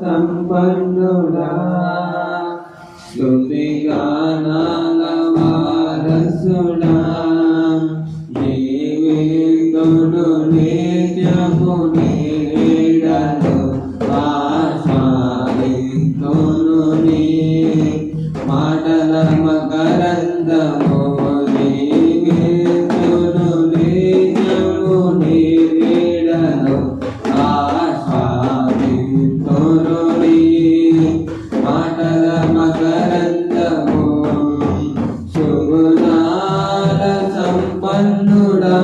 సంపన్నుడా. స్థుతిగానాల వారసుడా. జీవితును నిత్యము నీడను ఆశ్వాదితును నీ. మాటల మకరందము సంపన్నుడా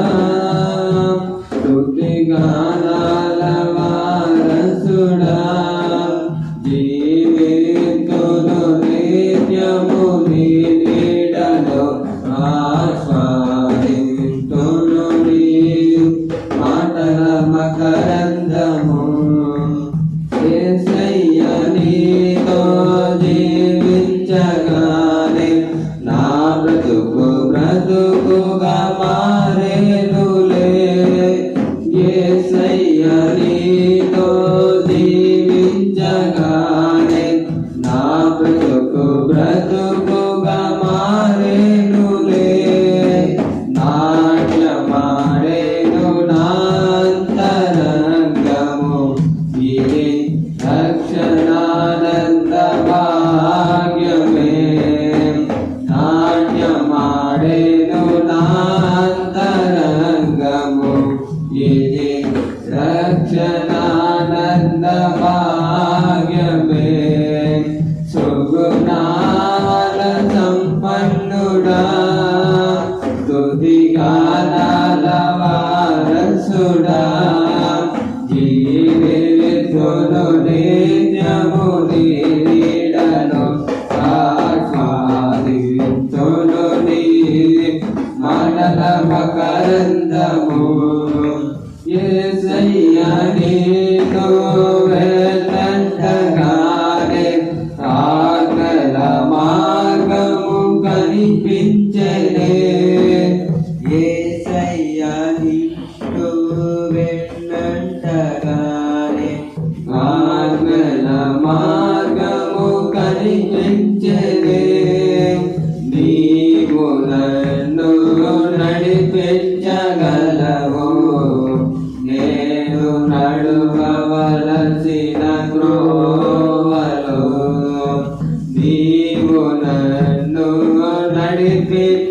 దుఃఖిగానాల వారసుడా జీవితులు నిత్యము నీ నీడలో ఆస్వాదిస్తును మాటల మకరందము. ఏసయ్య నీతో జీవించగానే నా బ్రతుకు బ్రతుకుగా guardei నడుపవలసిన నీవు నన్ను నడిపించగలవు.